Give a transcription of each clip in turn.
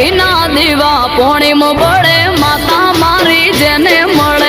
ઘીના દીવા પોણીમ બળે માતા મારી જેને મળે.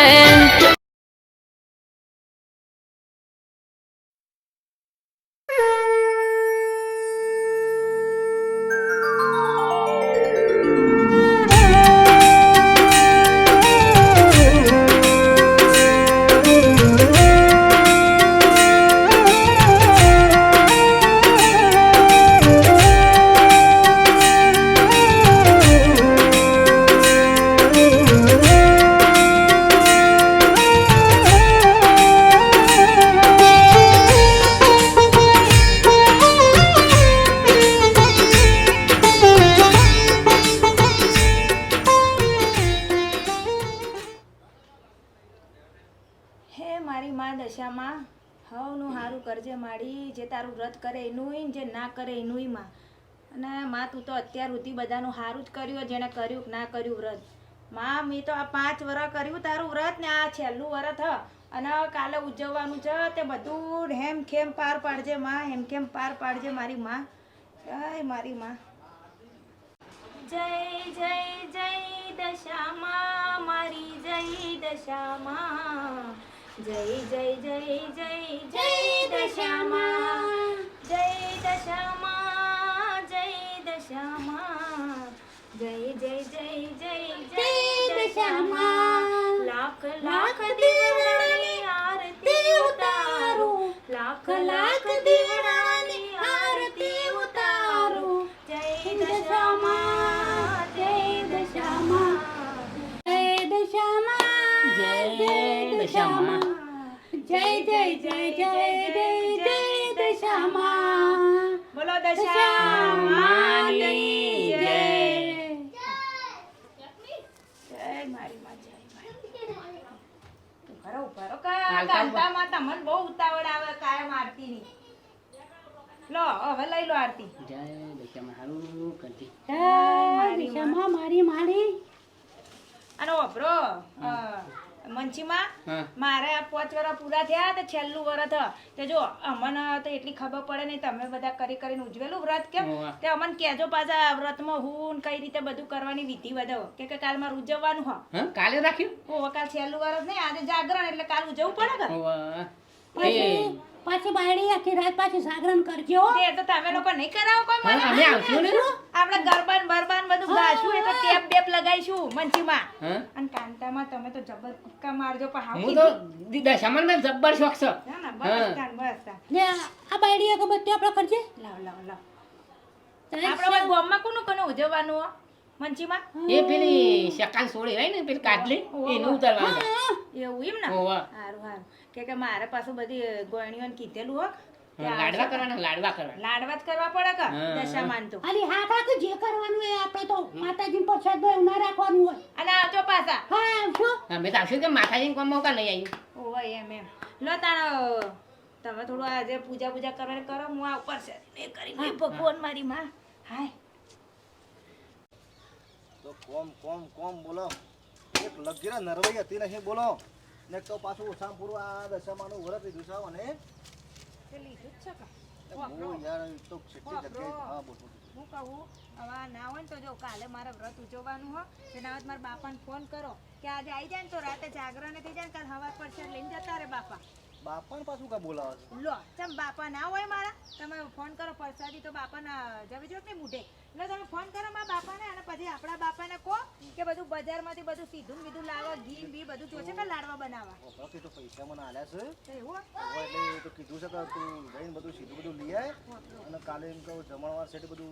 હારું કરજે માડી જે તારું વ્રત કરે એનું જે ના કરે એનું માં અને માં, તું તો અત્યાર સુધી બધાનું સારું જ કર્યું, જેણે કર્યું ના કર્યું વ્રત. માં, મેં તો આ પાંચ વર્ષ કર્યું તારું વ્રત ને આ છેલ્લું વરત હ અને કાલે ઉજવવાનું છે તે બધું હેમ ખેમ પાર પાડજે માં, હેમ ખેમ પાર પાડજે મારી માં. જય મારી માં. જય જય જય દશામાં, મારી જય દશામાં. જય જય જય જય જય દશામાં. ઉતાવળ આવે કાયમ આરતીની. લો હવે લઈ લો આરતી. જય દશામાં હારું કરતી દશામાં મારી મારી અને ઓભરો મંચીમાં મારે આ પાંચ વર્ષ પૂરા થયા તો છેલ્લું વરસ. તે જો અમને તો એટલી ખબર પડે નહીં તમે બધા કરી કરીને ઉજવેલું વ્રત કેમ. તે અમને કહેજો પાછા વ્રતમાં હું કઈ રીતે બધું કરવાની વિધિ વધો કે કે કાલ મારે ઉજવવાનું હ. કાલે રાખ્યું? ઓ કાલ છેલ્લું વરસ નહીં આજે જાગરણ એટલે કાલ ઉજવવું પડે કે. પાછી એ, પાછી બાયડી આખી રાત પાછી જાગરણ કરજો તે તો તમે લોકો નહીં કરાવો કોઈ મને? અમે આવશું ને? આપણે ગરબાન બરબાન બધું ગાશું એ તો ટેપ બેપ લગાઈશું મંચીમાં. અને કાંતામાં તમે તો જબર કુક્કા મારજો પણ હા હું તો દી- દશામાં મેં જબર શોખ છે. ના, ના, બસ કાન બસ ને આ બાયડી અગરબત્તી આપણે કરજે લાવ લાવ લાવ. આપણે ગામમાં કોનું કોનું ઉજવવાનું હો? મંચીમાં? એ પેલી શકાલ સોળી રહી ને પેલી કાટલી એનું ઉતારવાનું એવું એમ ને. સારું સારું કે કે મારે પાછું બધી ગોયણીઓને કીધેલું હો. લાડવા કરવાના લાડવા કરવાના. લાડવા જ કરવા પડે કે હા. દશામાન તો. હા કાકુ જે કરવાનું એ આપણે તો માતાજી પ્રસાદ એવું ના રાખવાનું હોય. અને આવજો પાછા. હા આવશો અમે તો આવશું કે માતાજીને કોમ મોકા નહીં આવ્યું ઓય એમ એમ. લો તાણ તમે થોડું આજે પૂજા પૂજા કરવાની કરો હું આ ઉપર છે. એ કરી લઈ ભગવાન મારી માં. હાય. તો કોમ કોમ કોમ બોલો. એક લગીરા નરવઈ હતી નહીં બોલો. ને તો પાછું ઓછામાં પૂરું આ દશામાનું વ્રત લીધું છે અને હું યાર તો કેટલી જગ્યાએ હા બોલ બોલ. હું કહું હવે ના હોય ને તો જો કાલે મારે વ્રત ઉજવવાનું હો. તેના હવે મારા બાપાને ફોન કરો કે આજે આવી જાય ને તો રાતે જાગરણ થઈ જાય ને કાલ હવા પડશે લઈને જતા રે બાપા. બાપાને પાછું કા બોલાવે છે? લો ચમ બાપા ના હોય મારા. તમે ફોન કરો પરસાદી તો બાપાના જવી જો ને મૂઢે. એટલે તમે ફોન કરો મારા બાપાને અને પછી આપણા બાપાને કહો કે બધું બજારમાંથી બધું સીધું બીધું લાવો ઘી બી બધું જોશે કે લાડવા બનાવવા. ઓકે તો પૈસા મને આલ્યા છે. એવું એટલે તો કીધું છે કે તું જઈને બધું સીધું બધું લઈ આય અને કાલે એમ કહું જમણવાર સેટ બધું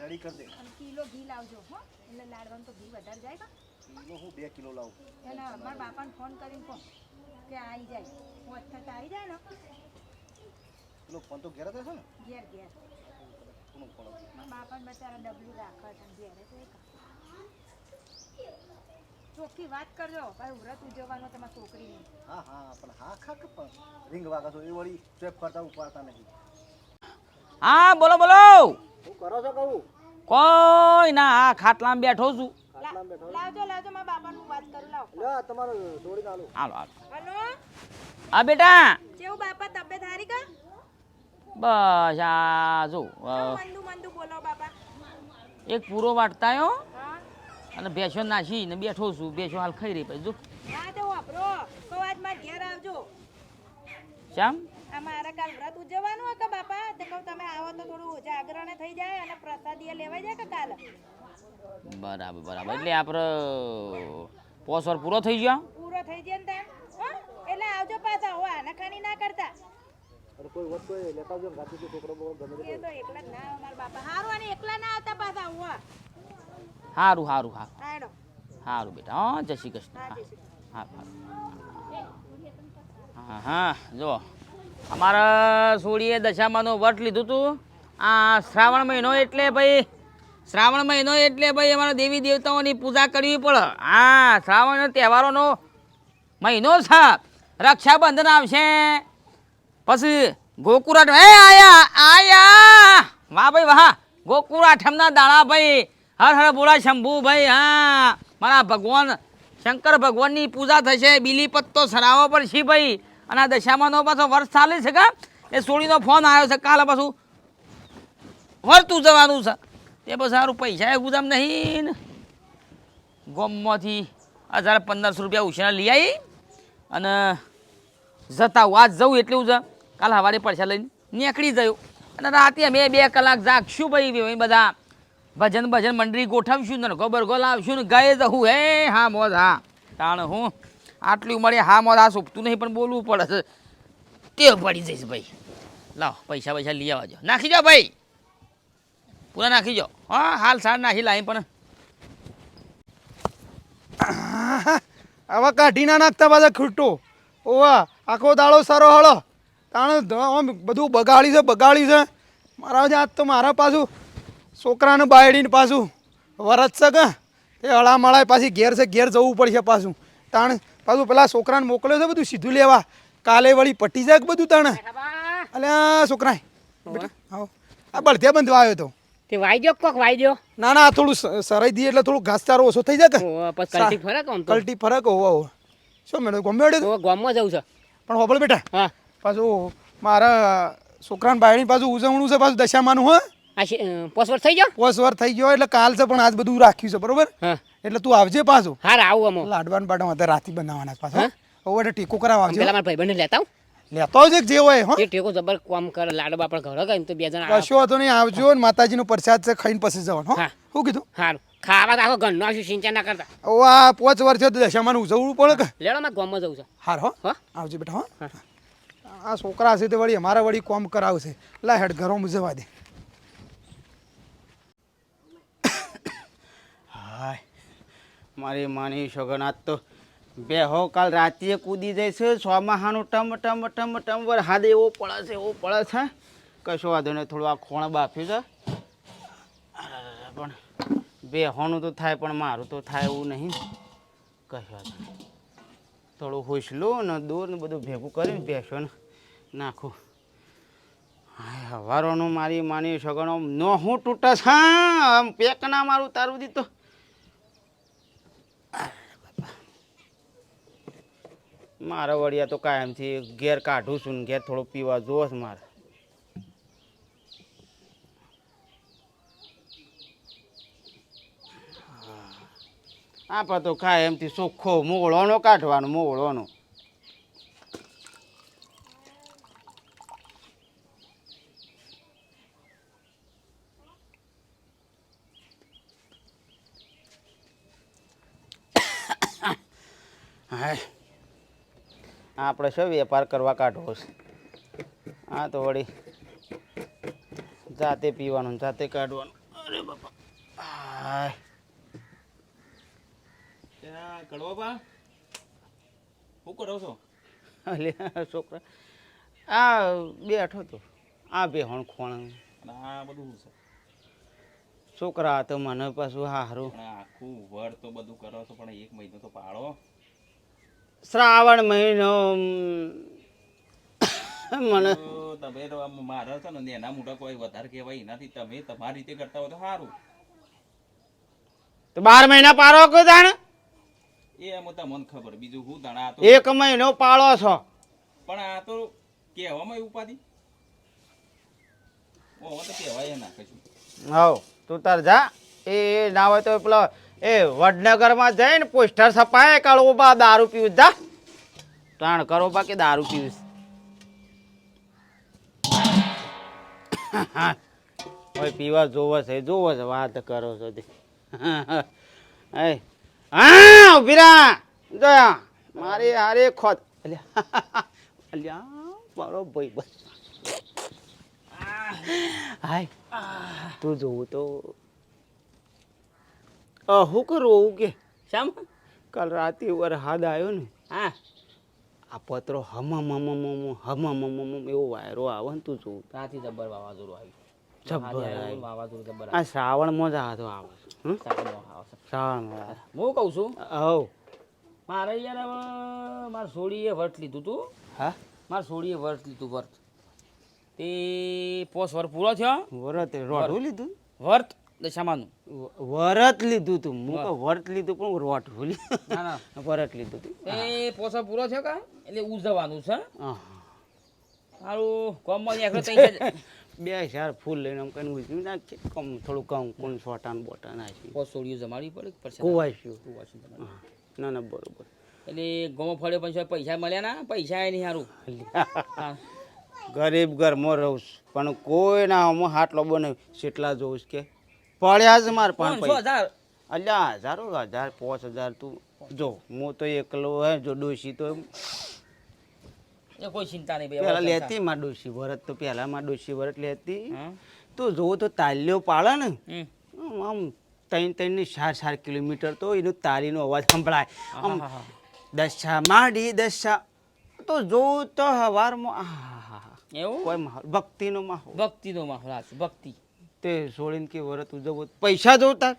રેડી કરી દે. અને કિલો ઘી લાવજો હો. એટલે લાડવાનું તો ઘી વધારે જાય કિલો હું બે કિલો લાવું. એટલે મારા બાપાને ફોન કરીને કહો કે આવી જાય. પહોંચતા આવી જાય ને. પેલો ફોન તો ઘેર જ હશે ને? ઘેર ઘેર. કોનું ફોન મારા બાપાને બચારા ડબલું રાખે છે ઘેરે તો એક. ચોખ્ખી વાત કરજો ભાઈ વ્રત ઉજવવાનો તમારા છોકરીને. હા હા પણ હા ખા પણ. રિંગ વાગા છો એ વળી સ્વેપ કરતા ઉપાડતા નહીં. હા બોલો બોલો. શું કરો છો કહું? કોઈ ના આ ખાટલામાં બેઠો છું. લાવજો લાવજો મારા બાપાનું વાત કરું લાવ. લ્યો તમારે હાલો હાલો. હા બેટા. કેવું બાપા તબિયત હારી કા? બસ આ જો એક પૂરો વાટતા આવ્યો હા. અને ભેંસો નાસી ને બેઠો છું ભેંસો હાલ ખાઈ રહી પછી જો. શ્યામ આ મારા કાલ વ્રત ઉજવવાનું હોય કે બાપા? તે કહું તમે આવો તો થોડું જાગરણ થઈ જાય અને પ્રસાદી લેવાઈ જાય કે કાલ? બરાબર બરાબર. એટલે આપણે પોસર પૂરો થઈ ગયો? પૂરો થઈ જાય ને? એટલે આવજો પાછા. હો આનાખાની ના કરતા. અને કોઈ વસ્તુ એ લેતા જો ગાતી કે છોકરો બોકરો ગમે તે એ તો એકલા જ ના આવે મારા બાપા. હારું અને એકલા ના આવતા પાછા હો સારું હારું સારું હાડો સારું બેટા હા જય શ્રી કૃષ્ણ. હા. હા હા હા. જો અમારા સોળીએ દશામાનું વટ લીધું હતું આ શ્રાવણ મહિનો એટલે ભાઈ શ્રાવણ મહિનો એટલે ભાઈ અમારા દેવી દેવતાઓની પૂજા કરવી પડે. હા શ્રાવણ તહેવારોનો મહિનો છે રક્ષાબંધન આવશે. પછી ગોકુરાઠ એ આયા આયા! વાહ ભાઈ, વાહ! ગોકુરાઠમના દાડા ભાઈ. હર હર બોલા શંભુ ભાઈ, હા. મારા ભગવાન, શંકર ભગવાનની પૂજા થશે બીલી પત્તો સરાવો પડશે ભાઈ? અને આ પાછો વર્ષ ચાલે છે કા? એ સોળીનો ફોન આવ્યો છે, કાલે પાછું વળતું જવાનું છે. તે બસ સારું પૈસા ગુજામ નહીં ને. ગોમમાંથી હજાર પંદરસો રૂપિયા ઉછેરા લઈ આવી અને જતા હું આજ જવું એટલું જ. કાલ સવારે પડશે લઈને નીકળી જયું. અને રાતે અમે બે કલાક જાગશું ભાઈ ભાઈ બધા. ભજન ભજન મંડળી ગોઠવશું ને ગોબર ગો લાવશું ને ગયે જવું હે, હા, મોજ, હા. તાણ હું. આટલી મળે હા, મોજ આ સુપતું નહીં, પણ બોલવું પડે છે. તે પડી જઈશ ભાઈ. લાવ, પૈસા પૈસા લઈ આવજો. નાખી જાઓ ભાઈ. પૂરા નાખી જાઓ હા, હાલ સાર નાખી લાવી પણ. હવે કાઢી ના નાખતા પાછા ખૂટો ઓવા આખો દાડો સારો હળો તાણે આમ બધું બગાડી છે બગાડી છે. મારા જાત તો મારા પાછું છોકરાને બાયડીને પાછું વરસ છે કે? તે હળામળા પાછી ઘેર છે ઘેર જવું પડશે પાછું. તાણે પાછું પેલા છોકરાને મોકલ્યો છે બધું સીધું લેવા. કાલે વળી પટી જાય બધું તાણે? અલ્યા છોકરા આવો. આ બળધ્યા બંધ આવ્યો તો. તે વાઈ કોક વાઈ ના ના થોડું સરાઈ દઈએ એટલે થોડું ઘાસચારો ઓછો થઈ જાય કે? કલટી ફરક કલટી ફરક હોવો હોવો શું મેડમ ગમે ગામમાં જવું છે. પણ હોબળ બેટા. હા. પાછું મારા છોકરાને બાયણી પાછું ઉજવણું છે પાછું દશામાનું હો. પોસવર થઈ ગયો? પોસવર થઈ ગયો એટલે કાલ છે પણ આજ બધું રાખ્યું છે બરોબર? એટલે તું આવજે પાછું. હા આવું અમો લાડવાન બાડવા હતા રાતી બનાવવાના પાછા હવે એટલે ટેકો કરાવ આવજે પેલા મારા ભાઈબંધને લેતા લેતો જ જે હોય હો. એ ટેકો જબર કામ કરે લાડવા પણ ઘરે ગઈ તો બે જણા કશો હતો નહીં આવજો ને માતાજીનો પ્રસાદ છે ખાઈને પછી જવાનું હા. શું કીધું? સારું ખાવા તો આખો ઘરનો આવશું સિંચન ના કરતા. ઓ આ પાંચ વર્ષ તો દશામાં ઉજવવું પડે કે? લેડો મારે ગામમાં જવું છે. હાર હો. હો? આવજે બેટા હો. આ છોકરા છે તે વળી અમારા વળી કોમ કરાવશે. લા હેડ ઘરોમાં જવા દે. હાય મારી માની શોગનાથ તો બેહો કાલ રાત્રે કૂદી જાય છે સોમાહાનું ટમ ટમ ટમ ટમ વર વરસાદ એવો પડે છે એવો પડે છે કશો વાંધો નહીં થોડું આ ખોણ બાફ્યું છે. અરે, બેહોનું તો થાય, પણ મારું તો થાય એવું નહીં. કહ્યું થોડું હુસલું ને દૂર ને બધું ભેગું કરીને બેસો ને. નાખું. હવારોનું મારી માની સગણો ન હું તૂટસ હા પેક ના મારું તારું દીધું. મારા વડિયા તો કાયમથી ઘેર કાઢું છું ને ઘેર થોડું પીવા છે મારે. આપણે તો કાયમથી ચોખ્ખો મોગળોનો કાઢવાનો મોગળોનો હાય. આપણે શું વેપાર કરવા કાઢવો છે. હા તો વળી જાતે પીવાનું જાતે કાઢવાનું. અરે બાપા. હાય કડવા શું કરો છો? અલે છોકરા. આ બેઠો તો. આ બેહણ ખોણ. આ બધું છે. છોકરા તો મને પાછું હારું. આખું વર તો બધું કરો છો પણ એક મહિનો તો પાડો. શ્રાવણ મહિનો મને તમે તો મારે છે ને એના મોટા કોઈ વધારે કહેવાય એનાથી તમે તમારી રીતે કરતા હોય તો સારું તો બાર મહિના પારો કોઈ તાણ એ એમ ખબર. બીજું તો એક મહિનો પાળો છો. પણ આ તો કહેવામાં ઉપાધિ? ઓ તો કહેવાય ના કશું. હવ તું તાર જા. એ ના હોય તો પેલો એ વડનગરમાં જઈને પોસ્ટર છપાય કળોબા દારૂ પીવું જા. તાણ કરો બા કે દારૂ પીવું ઓય પીવા જોવો છે જોવો છે વાત કરો છો તે. એ હા ઊભી જોયા મારે હારે ખોદ. અલ્યા. અલ્યા મારો ભાઈ બસ. હાય. તું જોવું તો. હું કે રોવું કે? શામ? કાલ રાતે વરસાદ આવ્યો ને. હા. આ પત્રો હમ હમ હમ હમ હમ હમ હમ એવો વાયરો આવે ને તું જોવું. ત્યાંથી જબર વાવાઝોડું આવ્યું. જબ્બર આ શ્રાવણમાં જ આવે શ્રાવણમાં હું કહું છું હવ. મારે યાર હવે મારા સોળીએ વર્ત લીધું તું. હા? મારા સોળીએ વર્ત લીધું વર્ત તે પોસ વર પૂરો થયો? વરત રોટું લીધું? વર્ત દશામાનું. વરત લીધું તું. હું કહું વર્ત લીધું પણ રોટ ભૂલી ના ના. વરત લીધું તું. એ પોસ પૂરો થયો કા? એટલે ઉજવવાનું છે. હા. મારું કોમમાં એકલો તઈ બે ચાર ફૂલ લઈને આમ કઈ ઉજવી નાખીએ. કમ થોડું કમ કોણ સોટાન બોટા નાખી પોસ સોડીઓ જમાડવી પડે પછી કુવાશ્યું જમાડવી. ના ના બરોબર. એટલે ગમો ફળ્યો પછી પૈસા મળ્યા ના? પૈસા નહીં સારું ગરીબ ઘરમાં રહું. પણ કોઈ ના હું હાટલો બને કેટલા જોઉં કે? પડ્યા જ મારે પણ હજાર? અલ્યા હજારો હજાર પાંચ હજાર તું જો. હું તો એકલો હે જો ડોશી તો એ કોઈ ચિંતા નહીં પેલા લેતી માં ડોશી વરત તો પેલા માં ડોશી વરત લેતી તો જો તો તાલ્યો પાળે ને. આમ ત્રણ ત્રણની ચાર ચાર કિલોમીટર તો એનો તારીનો અવાજ સંભળાય. આમ દશા માડી દશા. તો જો તો હવારમાં. એવું? કોઈ ભક્તિનો માહોલ. ભક્તિનો માહોલ આ ભક્તિ. તે છોડીને કે વરત ઉજવવો. પૈસા જોતા?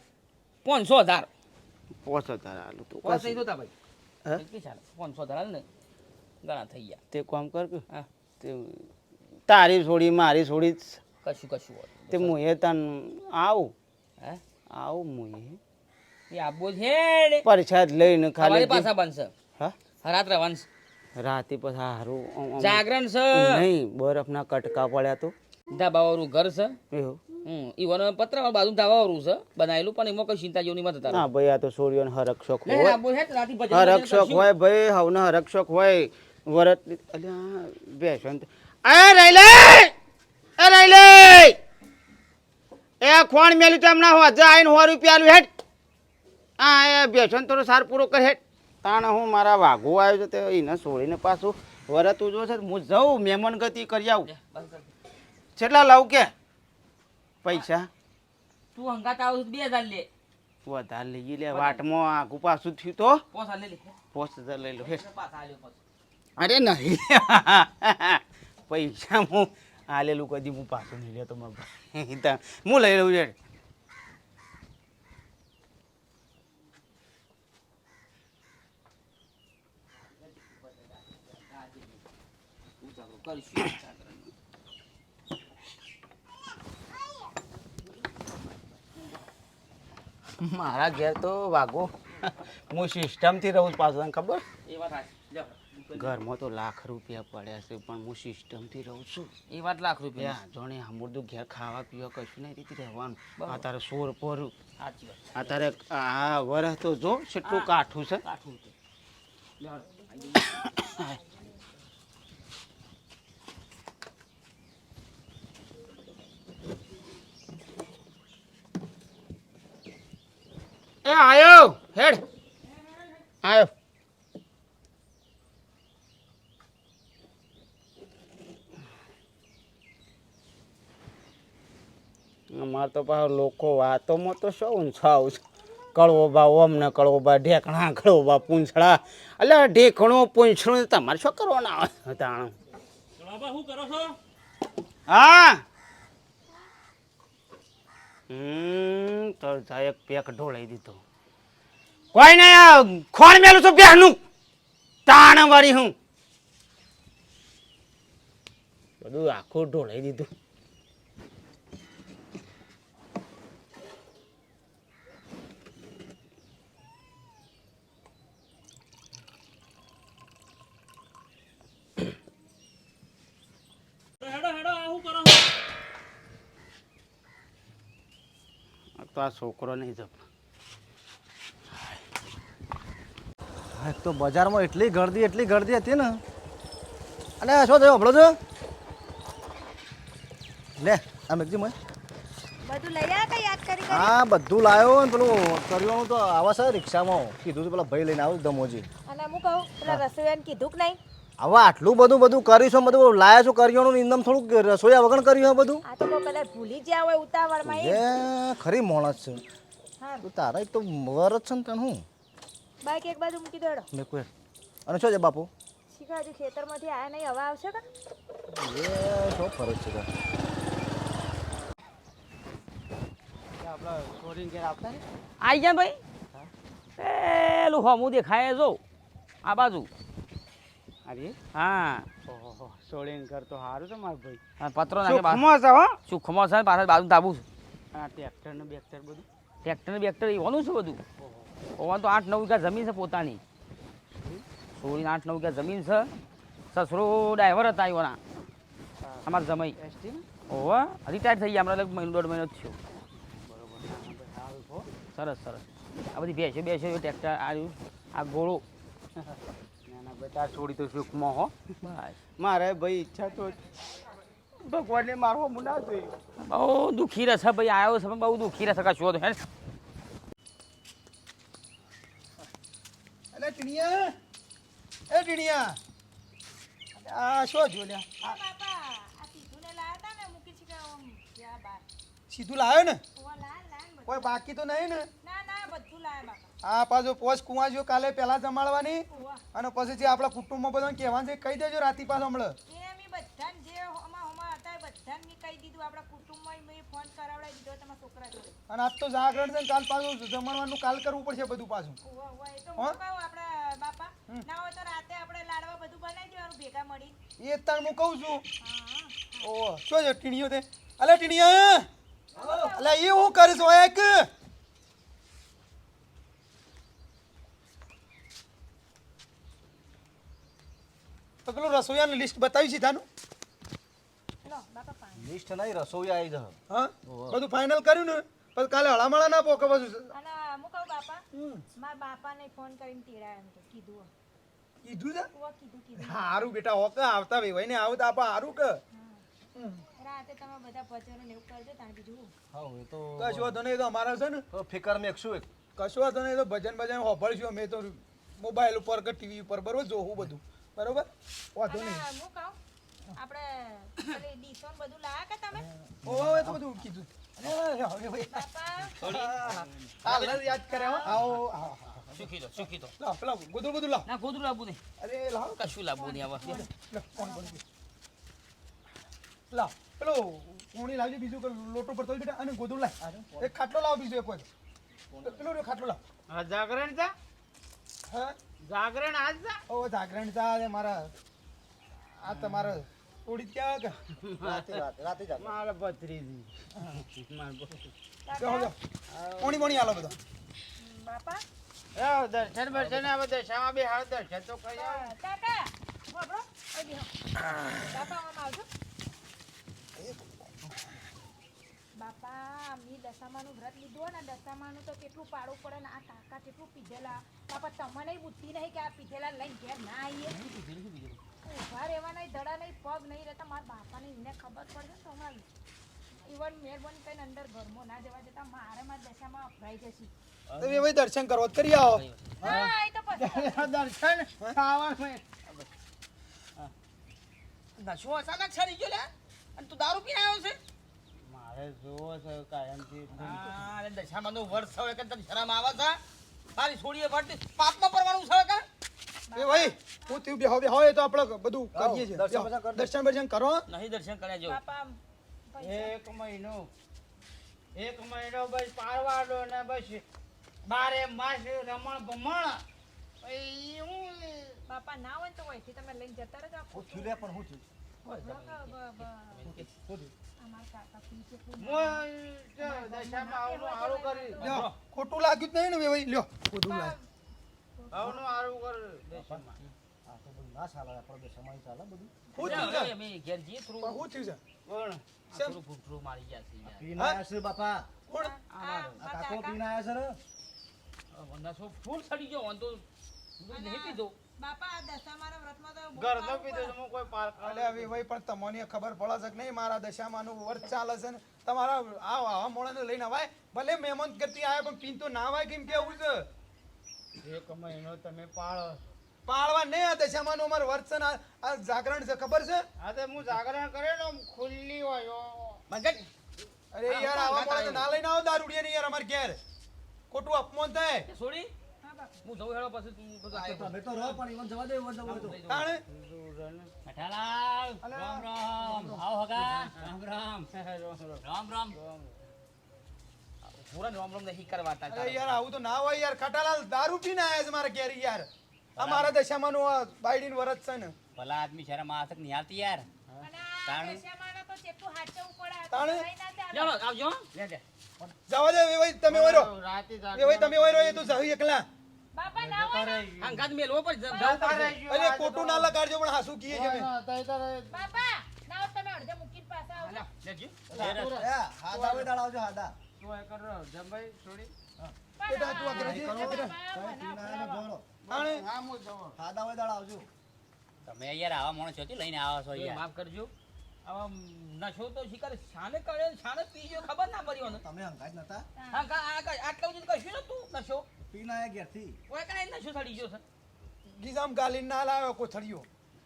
પાંચસો હજાર. પોસ હજાર આલું તો પાંચ થઈ ભાઈ? પાંચસો હજાર ને. ઘણા થઈ ગયા. તે કામ કર કે? હા. તે તારી છોડી મારી છોડી કશું કશું હોય. તે હું એ તન આવું. હે? આવું હું એ. આબો છે પરસાદ લઈને ખાલી પાછા બનશે. હા? રાત્રે વંશ. રાતે પછી હારું જાગરણ છે. નહીં બરફના કટકા પડ્યા તો. ધાબાવાળું ઘર છે. એવું? હમ ઈવન પત્ર બાજુ ધાબાવાળું છે બનાવેલું પણ એમાં કઈ ચિંતા જેવું નહીં મત ના ભાઈ આ તો છોડીઓને હરક શોખ હોય. આબો છે ને રાતે ભજન હરક ભજન શોખ કરશું. હોય ભાઈ હવને હરક શોખ હોય. વરત અલ્યા બેસન એ રહી લે એ રહી લે એ ખોણ મેલી તો એમના હોજા આઈને સો રૂપિયા આલ્યું હેઠ હા એ બેસન થોડો સાર પૂરો કર હેઠ તાણે હું મારા વાઘો આવ્યો છે તે એને છોડીને પાછું વરત ઉજવો છે હું જઉં મહેમાન ગતિ કરી આવું. કેટલા લાવું કે? પૈસા? તું હંગાત આવું બે હજાર લે. વધારે લઈ લે વાટમાં આગું પાછું થયું તો? પોસા હજાર લે. હજાર લઈ લો અરે નહીં. પૈસા હું આલેલું કદી હું પાછું નહીં લેતો હું લઈ લઉં છે મારા ઘેર તો વાગો હું સિસ્ટમથી રહું છું પાછું, તને ખબર? એ વાત. ઘરમાં તો લાખ રૂપિયા પડ્યા છે પણ હું સિસ્ટમથી રહું છું. એ વાત લાખ રૂપિયા જોણે અમૃતું ઘેર ખાવા પીવા કશું નહીં રીતે રહેવાનું. અત્યારે સોર પર આ તારે આ વરસ તો જો કેટલું કાઠું છે. કાઠું. એ આયો હેડ. આયો. અમાર તો પાછો લોકો વાતોમાં તો શું છાવ છે? કળવો બા ઓમ ને કળવો બા ઢેકણા કળવોબા પૂંછડા. એટલે ઢેકણો, પૂંછડું તમારે શું કરવાના તાણ હા. હમ, તો એક પેક ઢોળાઈ દીધો. કોઈ નહીં ખોણ મેલું છું બેહનું. તાણ વાળી હું. બધું આખું ઢોળાઈ દીધું. તો આ છોકરો નહીં જપ. એક તો બજારમાં એટલી ગરદી એટલી ગરદી હતી ને. અને શું થયું? આપણો જો લે આ મેગજી મય. હા બધું લાવ્યો ને પેલું કર્યું તો આવા છે રિક્ષામાં. કીધું પેલા ભાઈ લઈને આવ્યો દમોજી. અને હું કહું પેલા રસોઈયાને કીધું કે નહીં? હવે આટલું બધું બધું કરીશું બધું લાયા છું કરિયાણું ને એકદમ થોડુંક રસોઈયા વગર કર્યું બધું? આ તો કોઈ કદાચ ભૂલી ગયા હોય ઉતાવળમાં એ ખરી માણસ છે. હા. તું તારા એક તો વર જ છે ને તને હું? બાઈક એક બાજુ મૂકી દેડો. મેં કોઈ અને શું છે બાપુ? શીખાજી ખેતરમાંથી આયા નહીં હવા આવશે કે? એ શું ફરજ છે? આપણા સોરીન ઘેર આવતા ને આઈ જા ભાઈ પેલું હોમું દેખાય જો. આ બાજુ. અરે હા. ઓહો સોળીન ઘર તો સારું છે મારો ભાઈ. આ પત્રો નાખે સુખમાં છે હો? છે? પાછળ બાજુ તાબુ છે. આ ટ્રેક્ટર ને બેક્ટર બધું? ટ્રેક્ટર ને બેક્ટર એવાનું છે બધું. ઓવાનું તો આઠ નવ વીઘા જમીન છે પોતાની. સોળીન આઠ નવ વીઘા જમીન છે. સસરો ડ્રાઈવર હતા એવાના અમારા જમાઈ. ઓહો રિટાયર થઈ ગયા હમણાં લગભગ મહિનો દોઢ મહિનો જ થયો. સરસ સરસ. આ બધી બેસ્યો બેસ્યો ટ્રેક્ટર આવ્યું આ ઘોડો ના છોડી તો સુખમાં હો. મારે ભાઈ ઈચ્છા તો ભગવાનને મારવો મુના જોઈએ. બહુ દુઃખી રહેશે ભાઈ આવ્યો છે બહુ દુઃખી રહેશે કશું હતું હે અલે ટીણિયા. એ ટીણિયા. આ શું જો લ્યા આ બાપા આ સીધું છે કે લાવ્યો ને? કોઈ બાકી તો નહીં ને? ના ના બધું લાયા બાપા. આ પાછું પોચ કુવા જો કાલે પહેલા જમાડવાની અને પછી જે આપણા કુટુંબમાં બધાને કહેવાનું છે કહી દેજો રાતી પાછો હમણાં. એ અમે બધાને જે હોમાં હોમાં હતા એ બધાને મેં કહી દીધું આપણા કુટુંબમાં મેં ફોન કરાવડાવી દીધો તમારા છોકરા જોડે. અને આજ તો જાગરણ છે ને કાલ પાછું જમણવાનું કાલ કરવું પડશે બધું પાછું. એ તો હું? કહું આપણા બાપા ના હોય તો રાતે આપણે લાડવા બધું બનાવી દેવાનું ભેગા મળી. એ જ તાણ હું કહું છું. ઓહ ઓ શું છે ટીણીઓ તે? અલે ટીણીયા અલે એ હું કરીશ એક. પેલું રસોઈયાનું લિસ્ટ બતાવી છે તાનું લિસ્ટ નહીં રસોઈ આવી જા હા? બધું ફાઇનલ કર્યું ને? પણ કાલે હળામળા ના પોકે બધું અને હું કહું બાપા મારા બાપાને ફોન કરીને તેડાયા એમ તો કીધું કીધું છે? કીધું કીધું હારું બેટા હો કે આવતા ભાઈ ને આવું તો આપા હારું કે. રાતે તમે બધા ભજનો ને એવું કરજો તાણ બીજું હા એ તો કશું વાંધો નહીં તો અમારા છે ને. ફિકર મેં શું એક? કશું વાંધો નહીં તો ભજન ભજન હોભળશું અમે તો મોબાઈલ ઉપર કે ટીવી ઉપર બરોબર જોવું બધું. બરોબર? વાંધો નહીં. હું કહું આપણે પેલી ડીશો બધું લાયા કે તમે? ઓ એ તો બધું કીધું. યાદ કરે હો? આવો આવો, આવો. સુખી દો સુખી દો લાવ પેલા ગોદડું બધું લાવ. ના ગોદરું લાવવું નહીં. અરે લાવ. કશું લાવવું નહીં આવા. લાવ, લાવ. પેલો પોણી લાવજો બીજું લોટો પર બેટા અને ગોદડું લાવ. એક ખાટલો લાવ બીજો એક પેલો ખાટલો લાવ. આ જાગરણ તા હા. જાગરણ આજ તા ઓ જાગરણ જા ને મારા આ તમારો ઉડી ક્યાં કે રાતે રાતે રાતે જા મારા ભત્રીજી માર. જો જાઓ. પોણી પોણી આલો બધો બાપા એ દર્શન બર્શન આવે દશામાં બે હાલ દર્શન તો કરી આવો. કાકા બાપા આવજો બાપા મેં દશામાનું વ્રત લીધું હોય ને દશામાનું તો કેટલું પાડવું પડે ને આ કાકા કેટલું પીધેલા. બાપા તમને બુદ્ધિ નહીં કે આ પીધેલા લઈને ઘેર ના આવીએ? ઊભા રહેવા નહીં ધડા નહીં પગ નહીં રહેતા. મારા બાપાને એને ખબર પડશે ને તમારી. ઇવન મહેરબાની કરીને અંદર ઘરમાં ના જવા દેતા. મારે મારા દશામાં અફરાઈ જશે. દર્શન કરો કરી આવો. ના એ તો પછી દર્શન ખાવાનું અચાનક છડી ગયો લે? અને તું દારૂ પીને આવ્યો છે? મારે જોવો છે કાયમથી. અરે દશામાં નું વર્ષ હવે કે તને શરમ આવે છે? તારી છોડીએ ફરતી પાપમાં પરવાનું છે કે? એ ભાઈ હું તું બેહો બેહો એ તો આપણે બધું કરીએ છીએ. દર્શન. દર્શન કરો. નહીં દર્શન કરે જો. પાપા એક મહિનો એક મહિનો બસ પારવાડો ને બસ બારે માસ રમણ ભમણ. બાપા ના હોય ને તો હોયથી તમે લઈને જતા રહેજો હું લે પણ હું છે ખોટું લાગ્યું જ નહીં ને ભાઈ. લ્યો ખોટું લાગ્યું. ફૂલ સડી ગયો હોન તો દૂધ નહીં પીધું. બાપા આ દશામાના વ્રતમાં તો બહુ ઘરનો ખાવું પીધો પડે. છે, હું કોઈ પારકા અલે હવે ભાઈ પણ તમને ખબર પડે છે નહીં મારા દશામાનું વર્ષ ચાલે છે ને તમારા આ આવા મોણાને લઈને અવાય ભલે મહેમાન કરતી આવે પણ પીન તો ના આવે કેમ કેવું છે? એક મહિનો તમે પાળો. પાળવા નહીં આ દશામાનું અમારું વર્ત છે ને આ- જાગરણ છે ખબર છે? હા તો હું જાગરણ કરે ને ખુલ્લી હોય મગજ અરે યાર આવા ના લઈને આવો દારૂડિયા ને યાર અમારે ઘેર. ખોટું અપમાન થાય. છોડી. હું જઉં હેડો પછી તું બધું તમે તો રહો પણ ઈવન જવા દે ઈવન જવા દે. તાણે કઠાલાલ રામ રામ. આવો હગા. રામ રામ. રામ રામ. પૂરા રામ. રામ નહીં કરવા તા અરે યાર આવું તો ના હોય યાર. ખટાલાલ દારૂ પીને આયા છે મારા ઘેર યાર. આ મારા દશામાનું નું બાઈડીન વરસ છે ને. ભલા આદમી શરમ આસક નહીં આવતી યાર. જવા દે તમે વેવાઈ તમે વરો એ તો સહી એકલા. બાપા ના હોય ને. અંગાત મેલવો પર જવું પડશે અરે ખોટું ના લગાડજો પણ હાસુ કીએ છે મેં. બાપા ના તમે અડધે મૂકીને પાછા આવજો. લેજો. એ, હાદા હોય દાડા આવજો, હાદા. જમભાઈ છોડી. બેટા તું હા. હું જવો. હાદા હોય દાડા તમે યાર આવા માણસ લઈને આવા છો એ યાર. માફ કરજો. આવા નશો તો શિકાર શાને કરે શાને પીજો ખબર ના પડી તમે હંગાત નતા? હા. આટલા સુધી કશું નતું નશો? પીને આયા ઘેરથી. ઓય કાંઈ નશો સડી ગયો છે? ગીજામ ગાલીને ના લાવ્યો કોથળીઓ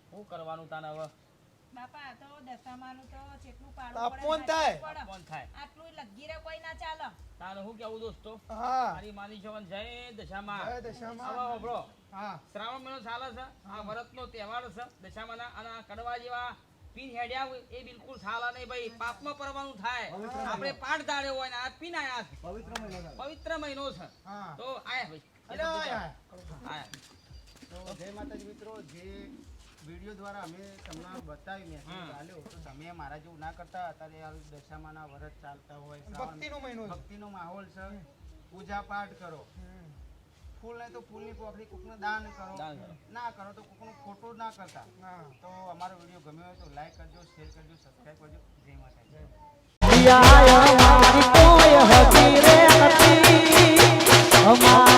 શું કરવાનું તાને હવે? બાપા તો દશામાનું તો જેટલું પાડવું અપમાન પડે થાય. હાચવવું થાય. આટલું લગીરે કોઈ ના ચાલે. તાને હું કેવું દોસ્તો? હા. મારી માની છો જય દશામાં. જય દશામાં. હા. શ્રાવણ મહિનો ચાલે છે આ વ્રતનો તહેવાર છે દશામાના અને કડવા જેવા પીન હેડ્યા હોય એ બિલકુલ સાલા નહીં ભાઈ પાપમાં પરવાનું થાય. આપણે પાઠ ધાર્યો હોય ને આ પીન આયા છે. પવિત્ર મહિનો પવિત્ર મહિનો છે. તો આયા ભાઈ. હેલો આયા. તો જય માતાજી મિત્રો જે વીડિયો દ્વારા અમે તમને બતાવી મેસેજ. આલ્યો તો તમે મારા જેવું ના કરતા. અત્યારે આ દશામાના વ્રત ચાલતા હોય ભક્તિનો મહિનો ભક્તિનો માહોલ છે. પૂજા પાઠ કરો. ફૂલ નહીં તો ફૂલની પોખરી કોકનું દાન કરો. ના કરો તો કોકનું ખોટું ના કરતા. તો અમારો વીડિયો ગમ્યો હોય તો લાઈક કરજો શેર કરજો સબસ્ક્રાઈબ કરજો. જય માતા અમારી